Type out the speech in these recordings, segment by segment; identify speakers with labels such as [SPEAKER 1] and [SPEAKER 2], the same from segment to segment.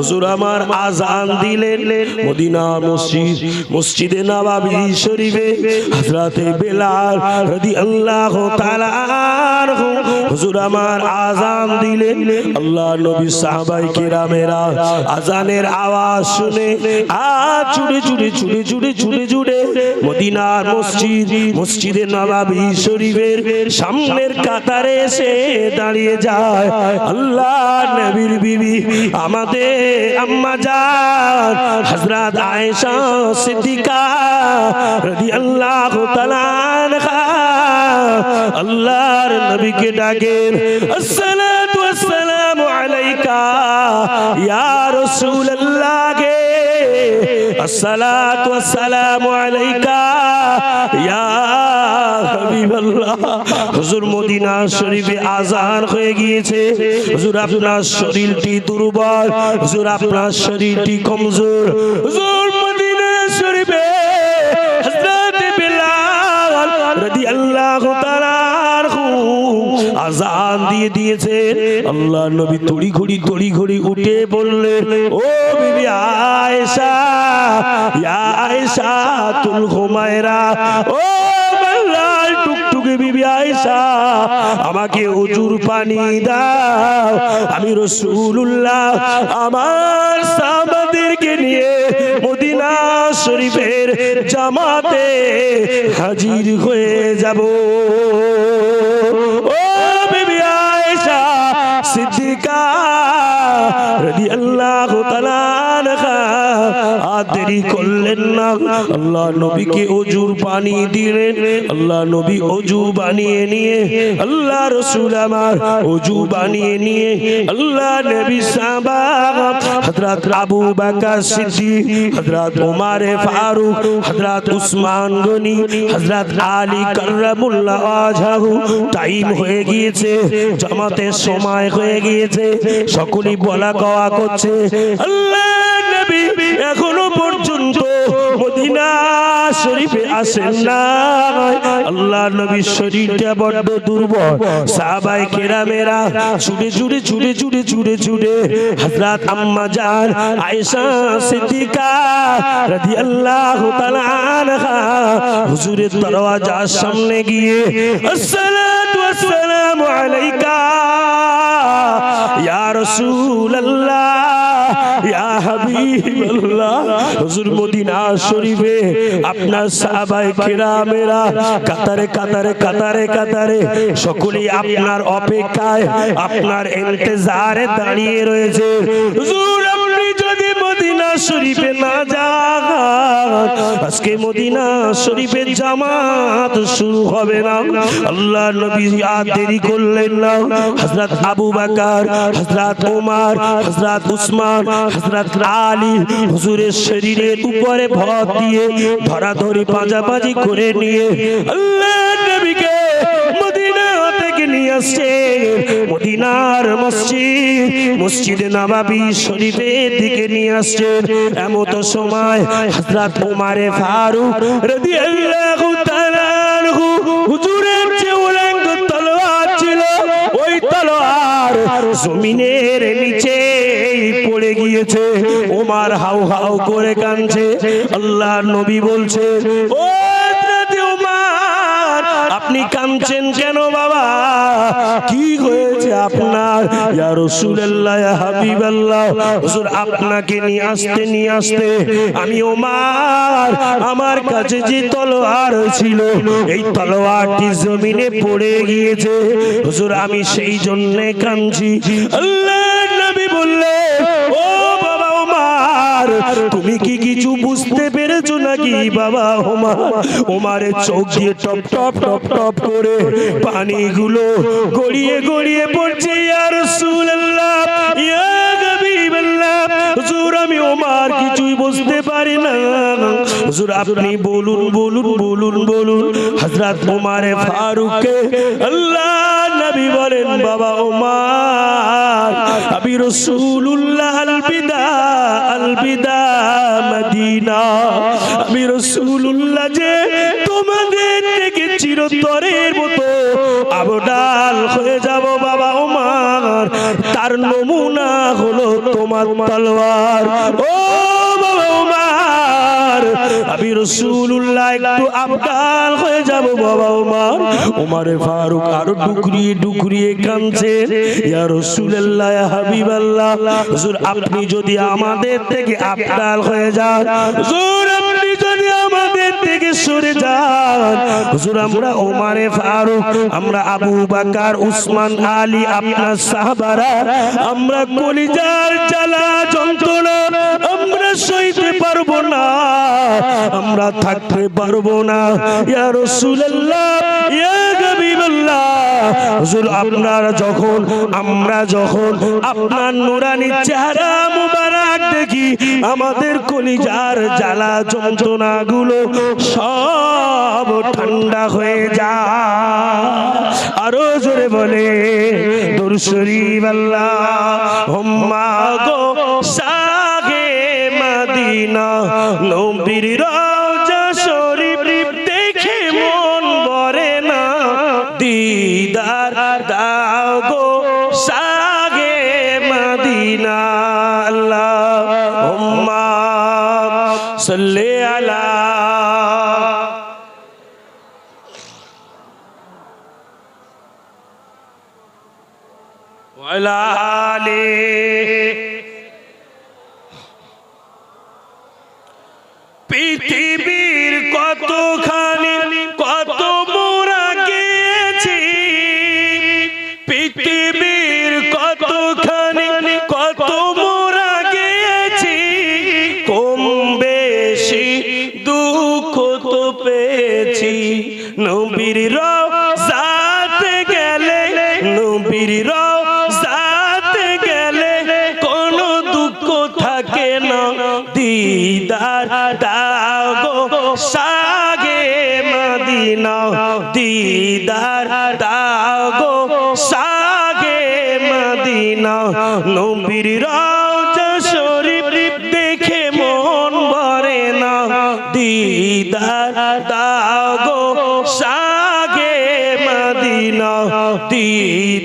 [SPEAKER 1] হুজুর আমার আজান দিলেন। মদিনা মসজিদ মসজিদে নবাবী শরীফে হযরতে বেলাল রাদিয়াল্লাহু তাআলা আনহু হুজুর আমার আজান দিলেন। আল্লাহ নবী সাহাবাই কেরামেরা আজানের আওয়াজ শুনে, আ, চুড়ে চুড়ে চুড়ে চুড়ে চুড়ে চুড়ে মদিনার মসজিদ, মসজিদে নবাবী শরীফের সামনের কাতারে এসে দাঁড়িয়ে যায়। আল্লাহ নবীর বিবি, আমাদের আম্মা জান, হযরত আয়েশা সিদ্দিকা রাদিয়াল্লাহু তাআলা আল্লাহর নবীকে ডাকেন আসসালাতু ওয়াসসালামু আলাইকা, ইয়া রাসূলুল্লাহ গে আসসালাতু ওয়াসসালামু আলাইকা, ইয়া শরীফে আজান হয়ে গিয়েছে। হুজুর, আপনার শরীরটি দুর্বল। হুজুর শরীরটি কমজোর। হুজুর শরীফে হযরত আজান দিয়ে দিয়েছে আল্লাহ নবী তড়ি ঘড়ি তড়ি ঘড়ি উঠে বললেন, ও বিবি আয়েশা, ইয়া আয়েশা তুল ঘুমায়রা ও মাল্লাল টুকটুকে বিবি আয়েশা, আমাকে উজুর পানি দাও। আমি রসুল্লাহ আমার সাহাবাদেরকে নিয়ে মদিনা শরীফের জামাতে হাজির হয়ে যাব। সিদ্দিকা রাদিয়াল্লাহু তাআলা আনহা দেরি করলেন না। আল্লাহ নবীকে অজুর পানি দিলেন। আল্লাহ নবী অজু বানিয়ে নিয়ে, আল্লাহ রসুল আমার অজু বানিয়ে নিয়ে, আল্লাহ নবী সাহাবা, হযরত আবু সিদ্দিক ওমর ফারুক, হযরত উসমান গনি, হযরত আলী টাইম হয়ে গিয়েছে, জামাতের সময় হয়ে গিয়েছে, সকলেই বলা কওয়া করছে, আল্লাহ এখনও পর্যন্ত মদিনা আসেন না। আল্লাহ দুর্বল। হুজুরের দরওয়াজার সামনে গিয়ে আসসালাতু আলাইকা ইয়া রাসূলুল্লাহ। ইয়া হাবিবাল্লাহ, হুজুর মদিনা শরীফে আপনার সাহাবায়ে কেরামেরা কাতারে কাতারে কাতারে কাতারে সকলেই আপনার অপেক্ষায়, আপনার ইন্তজারে দাঁড়িয়ে রয়েছে। হুজুর শরীফে না যান আজকে মদিনা শরীফের জামাত শুরু হবে না। আল্লাহ নবী আর দেরি করলেন না। হযরত আবু বকর, হযরত ওমর, হযরত উসমান, হযরত আলী হুজুরের শরীরের উপরে ভর দিয়ে ধরাধরি পাঁজাপাঁজি করে নিয়ে আল্লাহ নবীকে আসছে মদিনার মসজিদ, মসজিদে নবাবী শরীফের দিকে নিয়ে আসছেন এমত সময় হযরত ফারুক জমিনের নিচে পড়ে গিয়েছে। ওমার হাউ হাউ করে কাঁদছে। আল্লাহ নবী বলছে, ও আপনি কাঁদছেন কেন বাবা? কি হয়েছে আপনার? ইয়া রাসূলুল্লাহ, ইয়া হাবিবাল্লাহ। হুজুর, আপনাকে নিয়ে আসতে নিয়ে আসতে আমি ওমর, আমার কাছে যে তলোয়ার ছিল, এই তলোয়ারটি জমিনে পড়ে গিয়েছে। হুজুর, আমি সেই জন্য কাঁদছি। আল্লাহ! তুমি কি কিছু বুঝতে পেরেছ নাকি? বাবা ওমর ওমারের চোখ দিয়ে টপ টপ টপ টপ করে পানিগুলো গড়িয়ে গড়িয়ে পড়ছে। ইয়া হাবিবাল্লাহ। হুজুর, আমি ওমর কিছুই বুঝতে পারি না। হুজুর, আপনি বলুন বলুন বলুন বলুন। হযরত ওমরে ফারুককে আল্লাহ নবী বলেন, বাবা, ওমর আমি রসুল্লাহ আলবিদা আলবিদা আল বিদা মদিনা। আমি রসুল্লাহ যে তোমাদের থেকে চিরতরের মতো আবডাল হয়ে যাব বাবা ওমার তার নমুনা হলো তোমার তলোয়ার। ও আমি রসুল্লাহ একটু আবদাল হয়ে যাব বাবা উমার। উমারে ফারুক আরও ডুকরিয়ে ডুকরিয়ে কাঁদছে। ইয়া রসুল্লাহ হুজুর, আপনি যদি আমাদের থেকে আবদাল হয়ে যান, হুজুর, আপনি যদি আমাদের থেকে সরে যান, হুজুর, আমরা ফারুক, আমরা আবু বাকার, উসমান আলী, আপনার সাহাবারা, আমরা কলিজার যন্ত্রণা সইতে পারব না। আমরা থাকতে পারব না। ইয়া রাসূলুল্লাহ যখন, আমরা যখন আপনার নুরানি চেহারা মুবারক দেখি, আমাদের কলিজার জ্বালা যন্ত্রণা গুলো সব ঠান্ডা হয়ে যায়। আরও জোরে বলে দুরশরী আল্লাহ, হোম্মা গো সাগে মদিনা নবীর রাজা শরীফ দেখে মন ভরে না। দিদার নবীর রাতে গেলে কোনো দুঃখ থাকে না। দিদার দাগো সাগে মদিনা। দিদার দাগো সাগে মদিনা। নবীর রাজা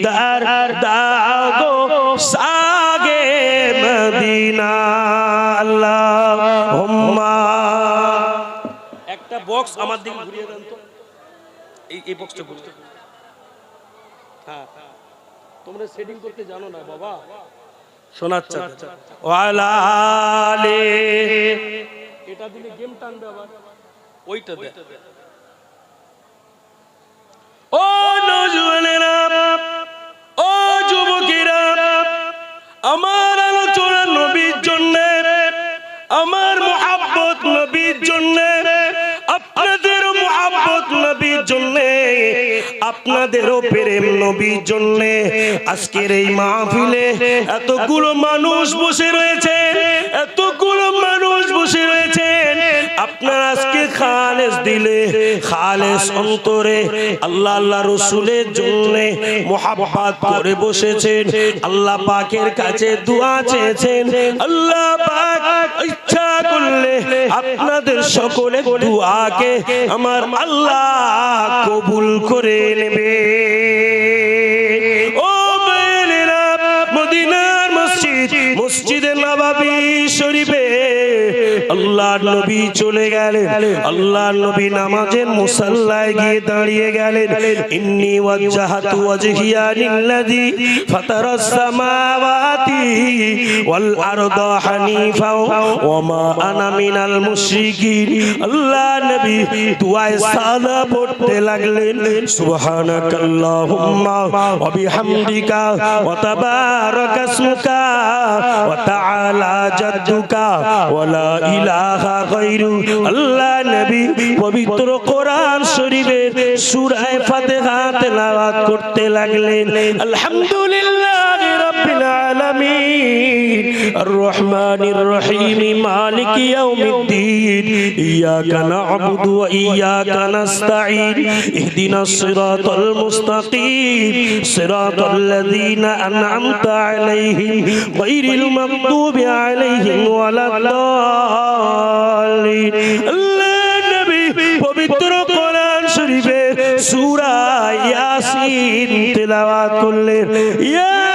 [SPEAKER 1] দিদার দাও গো সাগে মদিনা আল্লাহ একটা বক্স আমার দিকে ঘুরিয়ে দেন তো। এই এই বক্সটা ঘুরিয়ে হ্যাঁ তোমরা সেটিং করতে জানো না বাবা। শোনাচ্ছা এটা দিলে গেম টানবে আবার। ওইটা দে আমার আলোচনা নবীর জন্য, আমার মোহাব্বত নবীর জন্য, আপনাদের মোহাব্বত নবীর জন্য, আপনাদেরও প্রেম নবীর জন্য। আজকের এই মাহফিলে এতগুলো মানুষ বসে রয়েছে, এতগুলো মানুষ বসে রয়েছেন আপনার আজকে খালেস দিলে, খালেস অন্তরে আল্লাহ আল্লাহ রসুলের জন্য মোহাব্বত করে বসেছেন। আল্লাহ পাকের কাছে দোয়া চেয়েছেন। আল্লাহ পাক ইচ্ছা করলে আপনাদের সকলে দোয়াকে আমার আল্লাহ কবুল করে নেবে। ও মদিনার মসজিদ, মসজিদে নবাবী শরীফে আল্লাহ নবী চলে গেলেন। আল্লাহ নবী নামাজের মুসাল্লায় গিয়ে দাঁড়িয়ে গেলেন। ইন্নি ওয়াজ্জাহাতু ওয়াজহিয়া লিল্লাযী ফাতারাস সামাওয়াতি ওয়াল আরদা হানিফা ওয়া মা আনা মিনাল মুশরিকিন। আল্লাহ নবী দুআয়ে সালা পড়তে লাগলেন। সুবহানাকাল্লাহুম্মা ওয়া বিহামদিকা ওয়া তাবারাকা ইসমুকা ওয়া তাআলা জাদ্দুকা ওয়া লা ইলাহা গায়রু আল্লাহ নবী পবিত্র কোরআন শরীফের সূরা ফাতিহা তেলাওয়াত করতে লাগলেন। আলহামদুলিল্লাহ। রাব্বিল আলামিন আর রহমানির রহিম মালিক ইয়াউমিদ্দিন ইয়াকা না'বুদু ওয়া ইয়াকা নাস্তাঈন ইহদিনাস সিরাতাল মুস্তাকিম সিরাতাল লাযীনা আন'আমতা আলাইহিম গায়রিল মাগদুবি আলাইহিম ওয়ালাদ-দাল্লিন আল্লাহ নবী পবিত্র কোরআন শরীফের সূরা ইয়াসিন তেলাওয়াত করলেন ইয়া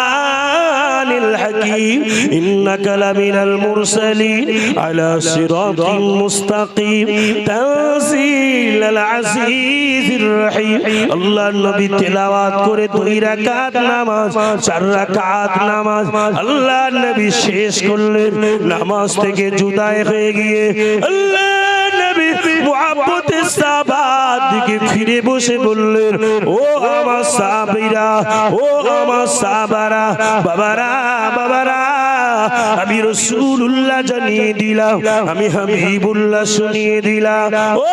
[SPEAKER 1] والقرآن الحكيم إنك لمن المرسلين على صراط مستقيم تنزيل العزيز الرحيم الله النبي تلاوات করে দুই রাকাত নামাজ চার রাকাত নামাজ আল্লাহ নবী শেষ করলেন নামাজ থেকে জুদাই হয়ে গিয়ে আল্লাহ নবী মুহাব্বতের সাহাবাত দিকে ফিরে বসে বললেন, ও আমার সাহাবীরা, ও আমার সাহাবারা, বাবারা বাবারা, আমি রসুল্লাহ জানিয়ে দিলাম, আমি হাবিবুল্লাহ শুনিয়ে দিলাম, ও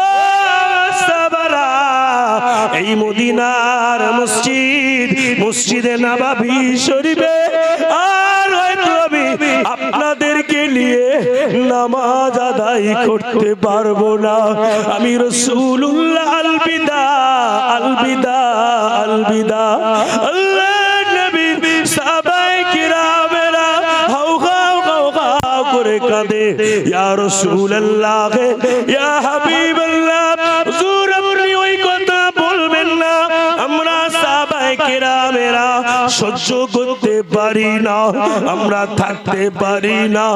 [SPEAKER 1] এই মদিনার মসজিদ, মসজিদে নাবাবি শরীফে, আর হয়তো আমি আপনাদেরকে নিয়ে নামাজ আদায় করতে পারব না। আমি রসুল্লাহ আলবিদা আলবিদা আলবিদা। আল্লাহ নবীর সাহাবায়ে কিরামেরা কাঁদে। ইয়া রাসূলুল্লাহ ইয়া হাবিবাল্লাহ। সহ্য করতে পারি না, আমরা থাকতে পারি না।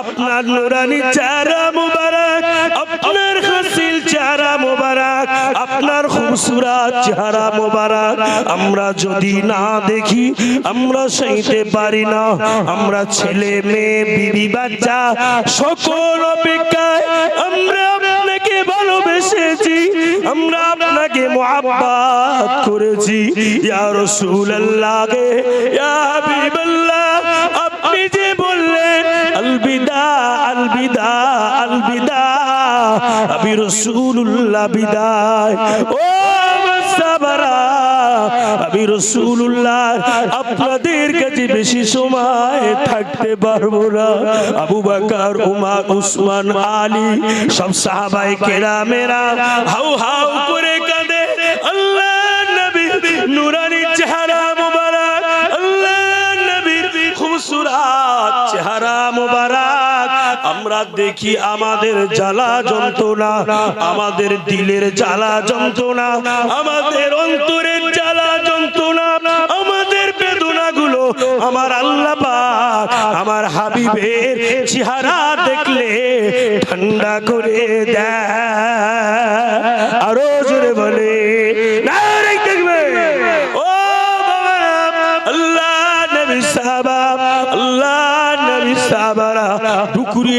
[SPEAKER 1] আপনার নুরানি চেহারা মুবারক, আপনার হাসিল চেহারা মুবারক, আপনার খুবসুরত চেহারা মুবারক। আমরা যদি না দেখি, আমরা সইতে পারি না। আমরা ছেলে, মেয়ে, বিবি, বাচ্চা, সকল অপেক্ষায় করেছি ইয়া রাসূলুল্লাহ গে ইয়া হাবিবাল্লাহ আপনি যে বললেন আলবিদা আলবিদা আলবিদা আমি রাসূলুল্লাহ বিদায়। ও সাবারা আমি রসুল্লাহ আপনাদের কাছে বেশি সময় থাকতে পারব না আবু বাকার উমার উসমান আলী সব সাহাবাই কেরামেরা হাউ হাউ করে কাঁদে। আমরা দেখি আমাদের জ্বালা যন্ত্রণা, আমাদের দিলের জ্বালা যন্ত্রণা, আমাদের অন্তরের জ্বালা যন্ত্রণা, আমাদের বেদনা গুলো আমার আল্লাহ আমার হাবিবের চেহারা দেখলে ঠান্ডা করে দেয়। আরও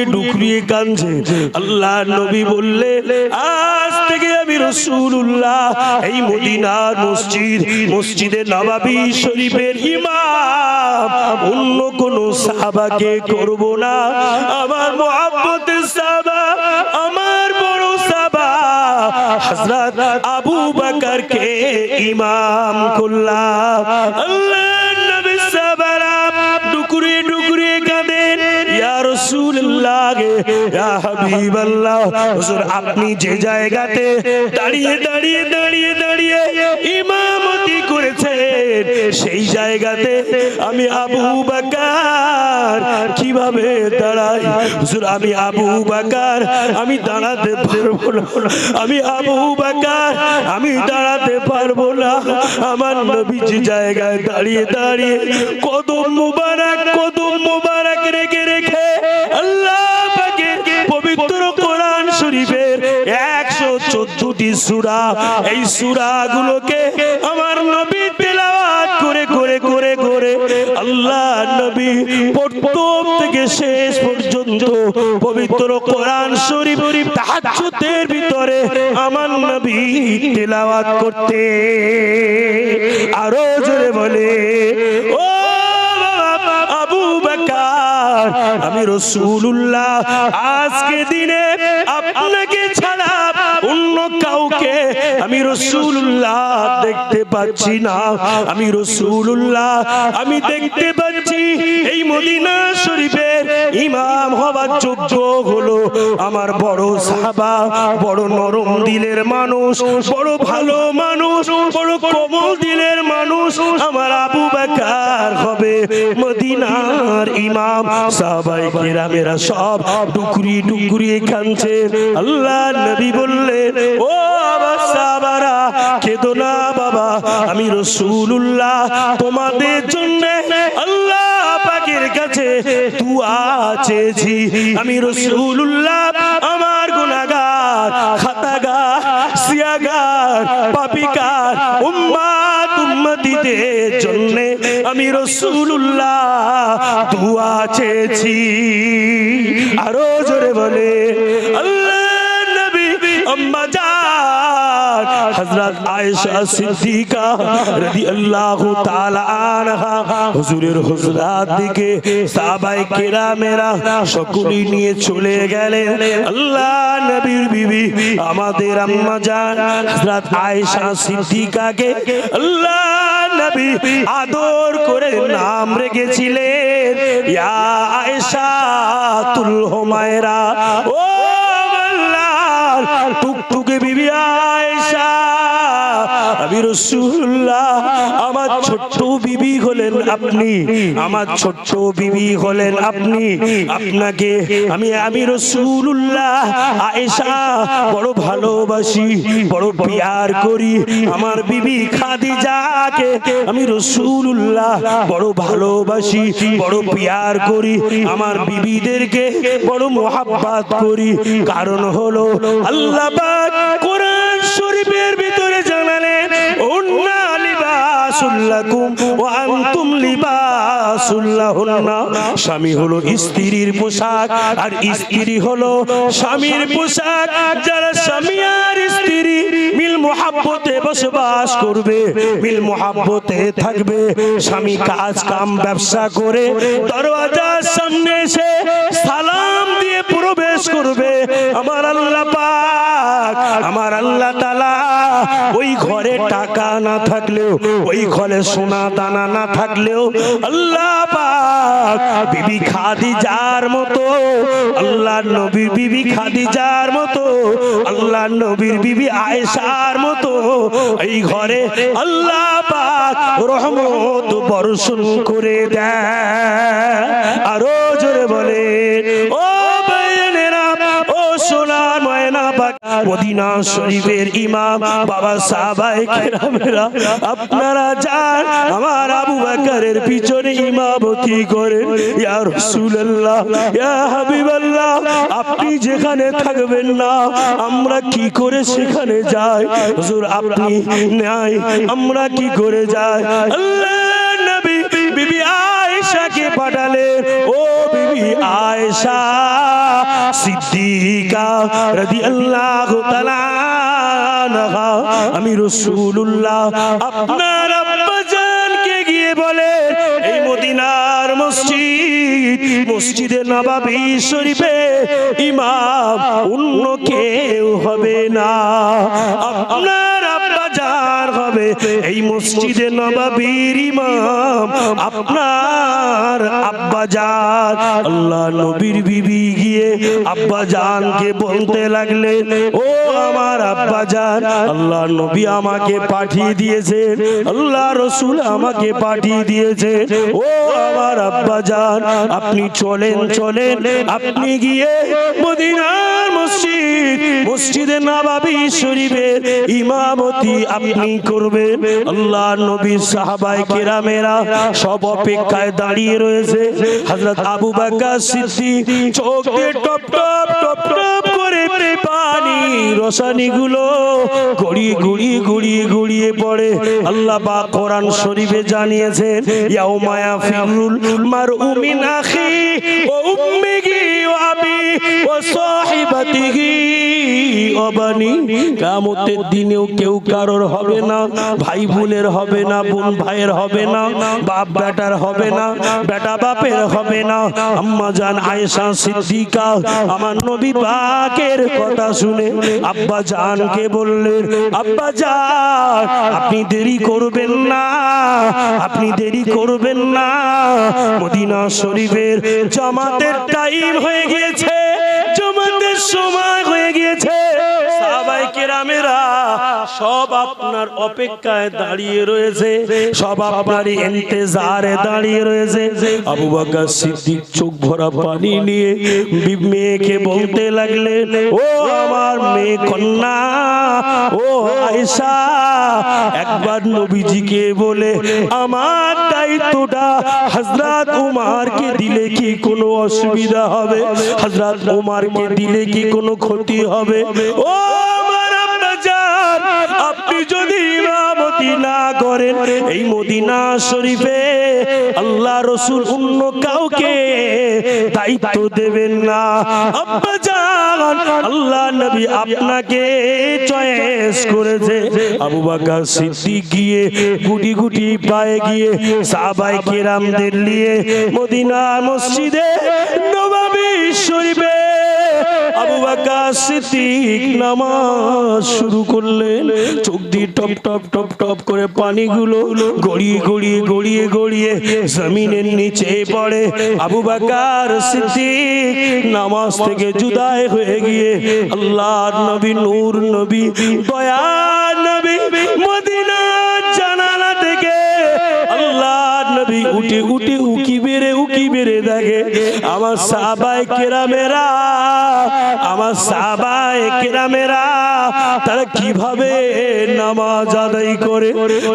[SPEAKER 1] ডুকরিয়ে ডুকরিয়ে কাঁদছে। আল্লাহ নবী বললে, আজ থেকে আমি রসুল্লাহ এই মদিনার মসজিদ, মসজিদে নবাবী শরীফের ইমাম। অন্য কোন সাহাবাকে করব না। আমার মোহাম্মতের সাহাবা, আমার বড় সাহাবা, হযরত আবু বকরকে ইমাম করলাম। আল্লাহ আপনি যে জায়গাতে দাঁড়িয়ে দাঁড়িয়ে দাঁড়িয়ে দাঁড়িয়ে ইমামতি করেছেন সেই জায়গাতে আমি আবু বকর কীভাবে দাঁড়াই? হুজুর, আমি আবু বকর, আমি দাঁড়াতে পারব না। আমি আবু বকর, আমি দাঁড়াতে পারব না। আমার নবী যে জায়গায় দাঁড়িয়ে দাঁড়িয়ে কদম মুবারক কদম মুবারক রেখে রেখে আল্লাহ পবিত্র কোরআন শরীফের একশো চোদ্দটি সূরা, এই সূরা গুলোকে আমার নবী প্রথম থেকে শেষ পর্যন্ত পবিত্র কোরআন শরীফ তাহাজ্জুদের ভিতরে আমার নবী তেলাওয়াত করতে। আরও জোরে বলে, ও আবু বকর, আমি রসুল্লাহ আজকে দিনে আপনাকে আমি রসুল্লাহ দেখতে পাচ্ছি না। আমি রসুল্লাহ আমি দেখতে পাচ্ছি। এই মদিনা শরীফের ইমাম হবার যোগ্য হলো আমার বড় সাহাবা, বড় নরম দিলের মানুষ, বড় ভালো মানুষ, বড় কোমল দিলের মানুষ। আমার আবু হবে মদিনার ইমাম, সাহাবাই কেরামেরা সব ডুকরি ডুকরি কাঁদছে আল্লাহ নবী বললেন, ও আমার সাহাবারা, কেদো না বাবা, আমি রসুল্লাহ তোমাদের জন্য আল্লাহ পাকের কাছে আমি রসুল্লাহ আমার গুনাগার খাতাগার, সিয়াগার, পাপিকার উম্মাত উম্মতিদের জন্য আমি রসুল্লাহ দুয়া চেয়েছি। আরও জোরে বলে আল্লাহ নবী আম্মা হযরত আয়েশা সিদ্দিকা রাদিয়াল্লাহু তাআলা আনহা, হুজুরের হুজরাত দিকে সাহাবায়ে কেরামেরা সকলেই নিয়ে চলে গেলেন। আল্লাহ নবীর বিবি, আমাদের আম্মা জান, হযরত আয়েশা সিদ্দিকাকে আল্লাহ নবী আদর করে নাম রেখেছিলেন। ইয়া আয়েশা তুল হুমায়রা, ও আল্লাহ টুকটুকে বিবি আয়েশা। আমি রসুল্লাহ আমার ছোট্ট বিবি হলেন আপনি আমার ছোট্ট বিবি হলেন আপনি। আপনাকে আমি আমি রসুল্লাহ আয়েশা বড় ভালোবাসি বড় পিয়ার করি। আমার বিবি খাদিজাকে আমি রসুল্লাহ বড় ভালোবাসি বড় পিয়ার করি। আমার বিবিদেরকে বড় মোহাব্বাত করি। কারণ হলো আল্লাহ কোরআন শরীফের ভিতরে স্বামী হলো স্ত্রীর পোশাক আর স্ত্রী হলো স্বামীর পোশাক। যারা স্বামী আর স্ত্রী মিল মোহাব্বতে বসবাস করবে, মিল মোহাব্বতে থাকবে, স্বামী কাজ কাম ব্যবসা করে দরওয়াজার সামনে এসে সালাম দিয়ে প্রবেশ করবে। আমার আল্লাহ পাক, আমার আল্লাহ তাআলা ওই ঘরে টাকা না থাকলেও, ওই ঘরে সোনা দানা না থাকলেও আল্লাহ পাক বিবি খাদিজার মতো আল্লাহ নবীর বিবি খাদিজার মতো আল্লাহ নবীর বিবি আয়েশার মতো এই ঘরে আল্লাহ পাক রহমত বর্ষণ করে দেয়। আরও জোরে বলে, ও মদিনা শরীফের ইমাম, বাবা সাহাবায়ে কেরামেরা, আপনারা যান, আমার আবু বকরের পিছনে ইমামতি করেন। ইয়া রাসূলুল্লাহ, ইয়া হাবিবাল্লাহ, আপনি যেখানে থাকবেন না, আমরা কি করে সেখানে যাই? হুজুর, আপনি নাই, আমরা কি করে যাই? আল্লাহ! বিবি আয়েশাকে পাঠালেন ও বিবি আয়েশা সিদ্দিকা রাদিয়াল্লাহু তাআলা আমি রাসূলুল্লাহ। আপনার আব্বা জানকে গিয়ে বলে এই মদিনার মসজিদ মসজিদে নবাবী শরীফে ইমাম অন্য কেউ হবে না। আপনার এই মসজিদে নবাবীর ইমাম, আপনার আব্বা জান। আল্লাহ নবীর বিবি গিয়ে আব্বা জানকে বলতে লাগলেন, ও আমার আব্বা জান, আল্লাহ নবী আমাকে পাঠিয়ে দিয়েছেন, আল্লাহ রসুল আমাকে পাঠিয়ে দিয়েছেন। ও আমার আব্বা জান, আপনি চলেন চলেন, আপনি গিয়ে মদিনার মসজিদ, মসজিদে নবাবী শরীফের ইমামতি আপনি করবেন। আল্লাহ নবী সাহাবায়ে কেরামেরা সব অপেক্ষায় দাঁড়িয়ে রয়েছে। হযরত আবু বকর সিদ্দিক চোখ টপ টপ টপ টপ করে পানি রসানি গুলো গড়িয়ে গড়িয়ে গড়িয়ে গড়িয়ে পড়ে। আল্লাহ পাক কোরআন শরীফে জানিয়েছেন ইয়াউমা ইয়াফিরুল মারউ মিন আখি ওয়া উম্মিহি ওয়া আবি ওয়া সাহিবাতিহি ওয়া বানি। কিয়ামতের দিনেও কেউ কারোর হবে না, ভাই বোনের হবে না, বোন ভাইয়ের হবে না, বাপ বেটার হবে না, বেটা বাপের হবে না। আম্মা জান আয়েশা সিদ্দিকা, আমার নবী পাকের কথা শুনে আব্বা জানকে বললেন, আব্বা জান, আপনি দেরি করবেন না, আপনি দেরি করবেন না। মদিনা শরীফের জামাতের টাইম হয়ে গিয়েছে, জামাতের সময় হয়ে গিয়েছে। সব আপনার অপেক্ষায় দাঁড়িয়ে রয়েছে, সব আপনারই ইন্তজারে দাঁড়িয়ে রয়েছে। আবু বকর সিদ্দিক চোখ ভরা পানি নিয়ে মেয়েকে বলতে লাগলেন, ও আমার মেয়ে কন্যা, ও আয়েশা, একবার নবীজিকে বলে, আমার দায়িত্বটা হযরত উমারকে দিলে কি কোনো অসুবিধা হবে? হযরত উমারকে দিলে কি কোনো ক্ষতি হবে? ও আপনি যদি ইমামতি না করেন, এই মদিনা শরীফে আল্লাহ রসুল অন্য কাউকে দায়িত্ব দেবেন না। আব্বাজান আল্লাহ নবী আপনাকে চয়েস করেছে। আবু বকর সিদ্দিক গিয়ে গুটি গুটি পায়ে গিয়ে সাহাবাই কেরামদের নিয়ে মদিনা মসজিদে নবাবী শরীফে পানিগুলো গড়িয়ে গড়িয়ে গড়িয়ে গড়িয়ে জমিনের নিচে পড়ে। আবু বকর নামাজ থেকে জুদাই হয়ে গিয়ে আল্লাহর নবী, নূর নবী দয়া নবী মদিনা জানালা থেকে আল্লাহ উঠে উঠে উকি বেড়ে উকি বেড়ে দেখে। আমার সাহাবাই কেরামেরা, আমার সাহাবাই কেরামেরা, তারা কীভাবে নামাজ আদায় করে?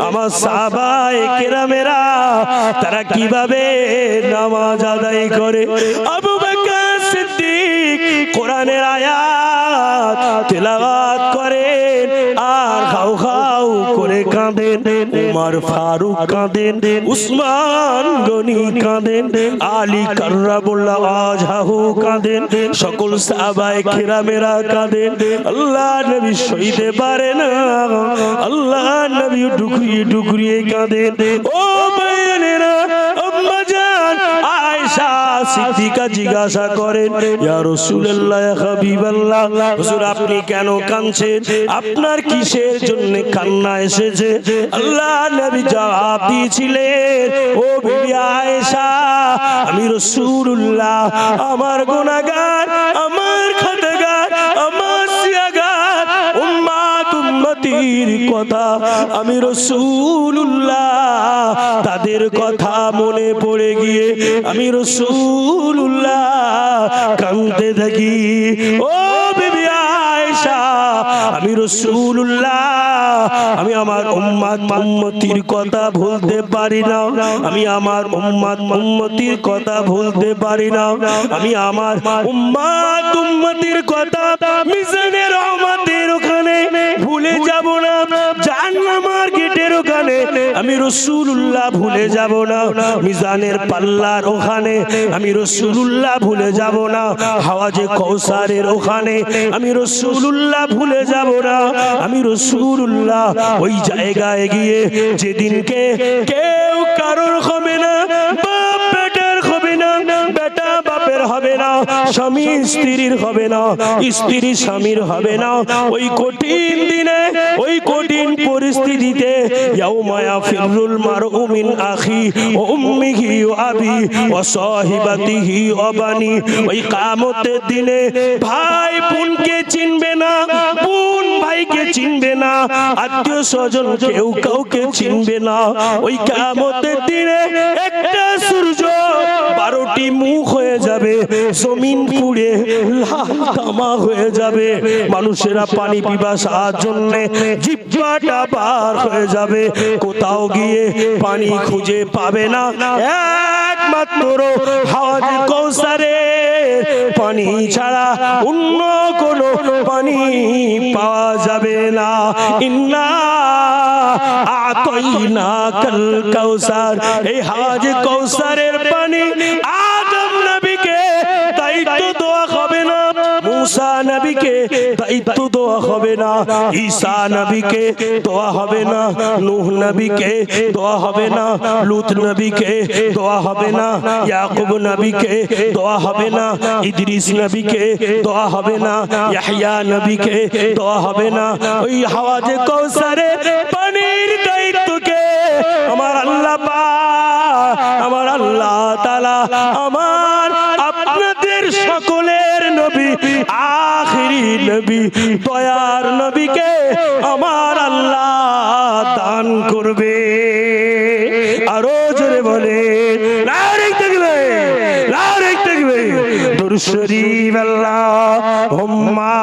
[SPEAKER 1] আমার সাহাবাই কেরামেরা, তারা কীভাবে নামাজ আদায় করে? আবু বকর সিদ্দিক কোরআনের আয়াত তেলাওয়াত করেন আর খাও খাও করে কাঁদেন, উমর ফারুক কাঁদেন, উসমান গনি কাঁদেন, আলী কার্রাবুল্লাহ আজহাহু কাঁদেন, সকল সাহাবায়ে কেরামেরা কাঁদেন। আল্লাহ নবী সইতে পারে না, আল্লাহ নবী ডুকরিয়ে ডুকরিয়ে কাঁদেন। ও বায়ানেরা আয়েশা সিদ্দিকা জিজ্ঞাসা করেন, ইয়া রাসূলুল্লাহ, ইয়া হাবিবাল্লাহ, হুজুর আপনি কেন কাঁদছেন? আপনার কিসের জন্য কান্না এসেছে? আল্লাহ নবী জবাব দিয়েছিলেন, ও বিবি আয়েশা, আমি রাসূলুল্লাহ, আমার গুনাহগার, আমার খাতাগার উম্মতির কথা, আমি রসুল্লাহ তাদের কথা মনে পড়ে গিয়ে আমি রসুল্লাহ কাঁদতে থাকি। ও বিবি আয়েশা, আমি রসুল্লাহ আমি আমার উম্মাদ উম্মতির কথা ভুলতে পারি না, আমি আমার উম্মাদ উম্মতির কথা ভুলতে পারি না, আমি আমার উম্মাদ উম্মতির কথা মিজানের রহমতের ওখানে ভুলে যাব না। জাহান্নামার গেটের ওখানে আমি রসুল্লাহ ভুলে যাব না। মিজানের পাল্লার ওখানে আমি রসুল্লাহ ভুলে যাব না। হাওয়াজে কৌসারের ওখানে আমি রসুল্লাহ ভুলে যাব না। আমি রসুল্লাহ ওই জায়গায় গিয়ে যেদিনকে কেউ কারোর হবে না, স্বামী স্ত্রীর হবে না, স্ত্রী স্বামীর হবে না। ওই কঠিন দিনে, ওই কঠিন পরিস্থিতিতে ইয়াউমা ইয়াফিরুল মারউ আখি ওয়া উম্মিহি ওয়া আবি ওয়া সাহিবাতিহি বানি। ওই কিয়ামতের দিনে ভাই বোনকে চিনবে না, বোন ভাইকে চিনবে না, আত্মীয় স্বজন কেউ কাউকে চিনবে না। ওই কিয়ামতের দিনে একটা সূর্য বারোটি মুখ হয়ে যাবে, জমিন পুড়ে তামা হয়ে যাবে। মানুষেরা পানি পিপাসার জন্য জিব্বাটা বার হয়ে যাবে। কোথাও গিয়ে পানি খুঁজে পাবে না। একমাত্র হাওয়াজ কৌসারে। পানি ছাড়া অন্য কোনো পানি পাওয়া যাবে না। ইন্না আতইনা কাল কৌসার। এই হাওয়াজ কৌসারের পানি আদম নবীকে দায়িত্ব দেওয়া হবে না, মুসা নবীকে দায়িত্ব দেওয়া হবে না, ঈসা নবীকে দেওয়া হবে না, নূহ নবীকে দেওয়া হবে না, লুত নবীকে দেওয়া হবে না, ইয়াকুব নবীকে দেওয়া হবে না, ইদ্রিস নবীকে দেওয়া হবে না ইয়াহইয়া নবীকে দেওয়া হবে না। ওই হাওয়াজে কৌসারে পানির দায়িত্বকে আমার আল্লাহ আমার আল্লাহ তালা, আমার আপনাদের সকলের নবী, আখিরি নবী, দয়ার নবীকে আমার আল্লাহ দান করবে। আরও জোরে বলে নারিক দেখবে নারিক আল্লাহ, হুম্মা।